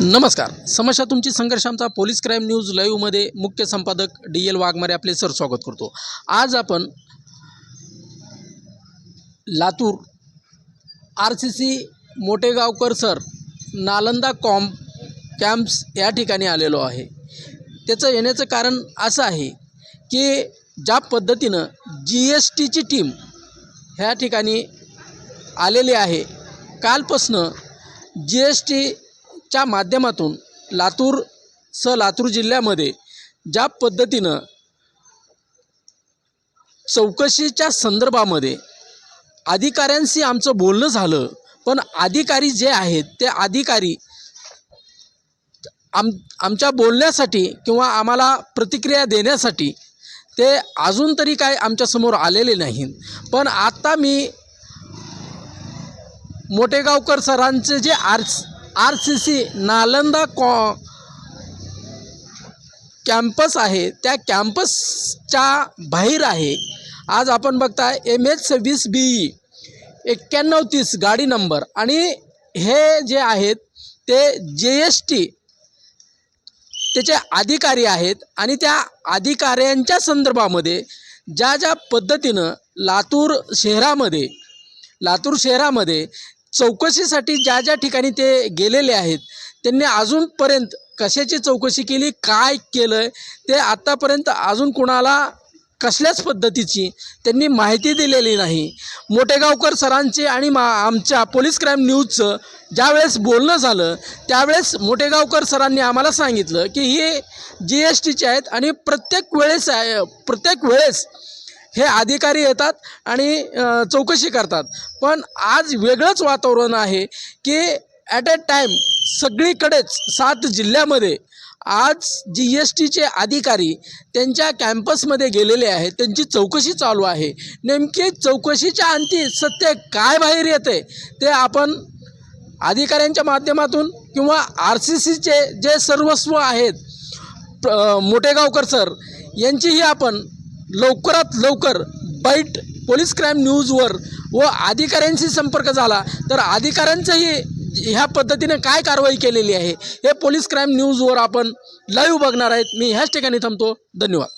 नमस्कार. समस्या तुमची संघर्ष आमचा पोलीस क्राईम न्यूज लाईव्हमध्ये मुख्य संपादक डी एल वाघमारे आपले सर स्वागत करतो. आज आपण Latur R C C Mothegaonkar sir Nalanda com campus या ठिकाणी आलेलो आहे. त्याचं येण्याचं कारण असं आहे की ज्या पद्धतीनं जी एस टीची टीम ह्या ठिकाणी आलेली आहे. कालपासनं जी एस टी च्या माध्यमातून लातूर स लातूर जिल्ह्यामध्ये ज्या पद्धतीनं चौकशीच्या संदर्भामध्ये अधिकाऱ्यांशी आमचं बोलणं झालं पण अधिकारी जे आहेत ते अधिकारी आम आमच्या बोलण्यासाठी किंवा आम्हाला प्रतिक्रिया देण्यासाठी ते अजून तरी काय आमच्यासमोर आलेले नाहीत. पण आत्ता मी मोठेगावकर सरांचे जे R R C C Nalanda कॉ कॅम्पस आहे. त्या कॅम्पसच्या बाहेर आहे. आज आपण बघताय एम एच सव्वीस बी ई एक्क्याण्णव तीस गाडी नंबर. आणि हे जे आहेत ते जे एस टी त्याचे अधिकारी आहेत. आणि त्या अधिकाऱ्यांच्या संदर्भामध्ये ज्या ज्या पद्धतीनं लातूर शहरामध्ये लातूर शहरामध्ये चौकशीसाठी ज्या ज्या ठिकाणी ते गेलेले आहेत त्यांनी अजूनपर्यंत कशाची चौकशी केली काय केलं आहे ते आत्तापर्यंत अजून कुणाला कसल्याच पद्धतीची त्यांनी माहिती दिलेली नाही. मोठेगावकर सरांचे आणि मा आमच्या पोलीस क्राईम न्यूजचं ज्यावेळेस बोलणं झालं त्यावेळेस मोठेगावकर सरांनी आम्हाला सांगितलं की हे जी एस टीचे आहेत आणि प्रत्येक वेळेस प्रत्येक वेळेस हे अधिकारी येतात आणि चौकशी करतात. पण आज वेगळंच वातावरण आहे की ॲट अ टाईम सगळीकडेच सात जिल्ह्यामध्ये आज जी एस टीचे अधिकारी त्यांच्या कॅम्पसमध्ये गेलेले आहेत. त्यांची चौकशी चालू आहे. नेमकी चौकशीच्या अंती सत्य काय बाहेर येते ते आपण अधिकाऱ्यांच्या माध्यमातून किंवा आर सी सीचे जे सर्वस्व आहेत प्र- मोठेगावकर सर यांचीही आपण लवकरात लवकर बाईट पोलीस क्राईम न्यूजवर व अधिकाऱ्यांशी संपर्क झाला तर अधिकाऱ्यांचंही ह्या पद्धतीने काय कारवाई केलेली आहे हे पोलीस क्राईम न्यूजवर आपण लाईव्ह बघणार आहेत. मी ह्याच ठिकाणी थांबतो. धन्यवाद.